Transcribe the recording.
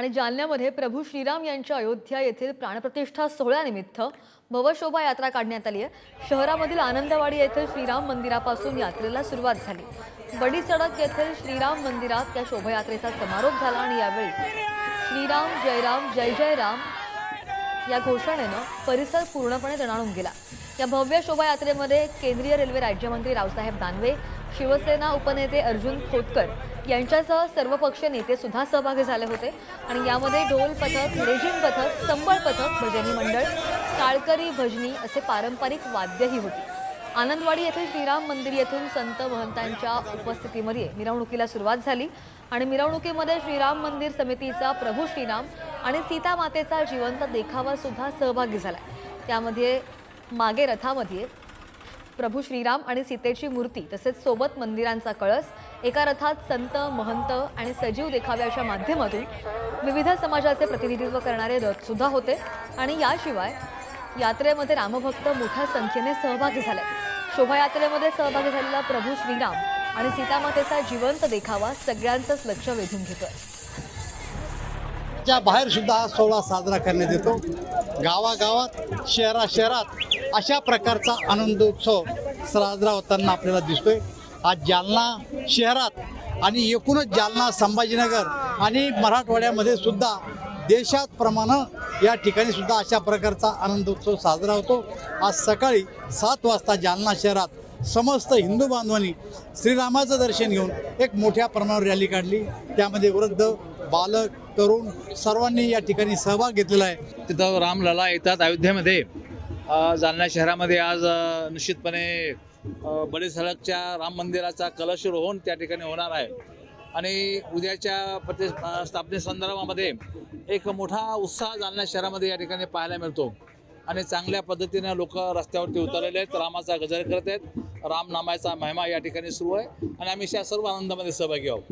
आणि जालन्यामध्ये प्रभू श्रीराम यांच्या अयोध्या येथील प्राणप्रतिष्ठा सोहळ्यानिमित्त भवशोभा यात्रा काढण्यात आली आहे. शहरामधील आनंदवाडी येथील श्रीराम मंदिरापासून यात्रेला सुरुवात झाली. बडी सडक येथील श्रीराम मंदिरात या शोभायात्रेचा समारोप झाला आणि यावेळी श्रीराम जयराम जय जय राम या घोषणेनं परिसर पूर्णपणे रणाळून गेला. या भव्य शोभायात्रेमध्ये केंद्रीय रेल्वे राज्यमंत्री रावसाहेब दानवे शिवसेना उपनेते अर्जुन खोतकर यांच्यासह सर्वपक्षीय नेते सुद्धा सहभागी झाले होते. आणि यामध्ये ढोल पथक रेजिम पथक संबळ पथक भजनी मंडळ काळकरी भजनी असे पारंपरिक वाद्यही होती. आनंदवाडी येथील श्रीराम मंदिर येथून संत महंतांच्या उपस्थितीमध्ये मिरवणुकीला सुरुवात झाली. आणि मिरवणुकीमध्ये श्रीराम मंदिर समितीचा प्रभू श्रीराम आणि सीतामातेचा जिवंत देखावा सुद्धा सहभागी झाला. त्यामध्ये मागे रथामध्ये प्रभू श्रीराम आणि सीतेची मूर्ती तसेच सोबत मंदिरांचा कळस एका रथात संत महंत आणि सजीव देखाव्याच्या माध्यमातून विविध समाजाचे प्रतिनिधित्व करणारे रथ सुद्धा होते आणि याशिवाय यात्रेमध्ये रामभक्त मोठ्या संख्येने सहभागी झाले. शोभायात्रेमध्ये सहभागी झालेला प्रभू श्रीराम आणि सीतामातेचा जिवंत देखावा सगळ्यांचंच लक्ष वेधून घेतोय. बाहेर सुद्धा हा सोहळा साजरा करण्यात येतो गावागावात शहरा शहरात अशा प्रकारचा आनंदोत्सव साजरा होताना आपल्याला दिसतोय. आज जालना शहरात आणि एकूणच जालना संभाजीनगर आणि मराठवाड्यामध्ये सुद्धा देशात प्रमाणे या ठिकाणी सुद्धा अशा प्रकारचा आनंदोत्सव साजरा होतो. आज सकाळी सात वाजता जालना शहरात समस्त हिंदू बांधवांनी श्रीरामाचं दर्शन घेऊन एक मोठ्या प्रमाणावर रॅली काढली. त्यामध्ये वृद्ध बालक तरुण सर्वांनी या ठिकाणी सहभाग घेतलेला आहे. तिथं रामलला येतात अयोध्येमध्ये. जालना शहरामध्ये आज निश्चितपणे अ, बडे सडकच्या राम मंदिराचा कलशरोहण त्या ठिकाणी होणार आहे. आणि उद्याच्या प्रति स्थापनेसंदर्भामध्ये एक मोठा उत्साह जालना शहरामध्ये या ठिकाणी पाहायला मिळतो. आणि चांगल्या पद्धतीने लोक रस्त्यावरती उतरलेले आहेत रामाचा गजर करत आहेत. रामनामाचा महिमा या ठिकाणी सुरू आहे. आणि आम्ही या सर्व आनंदामध्ये सहभागी आहोत.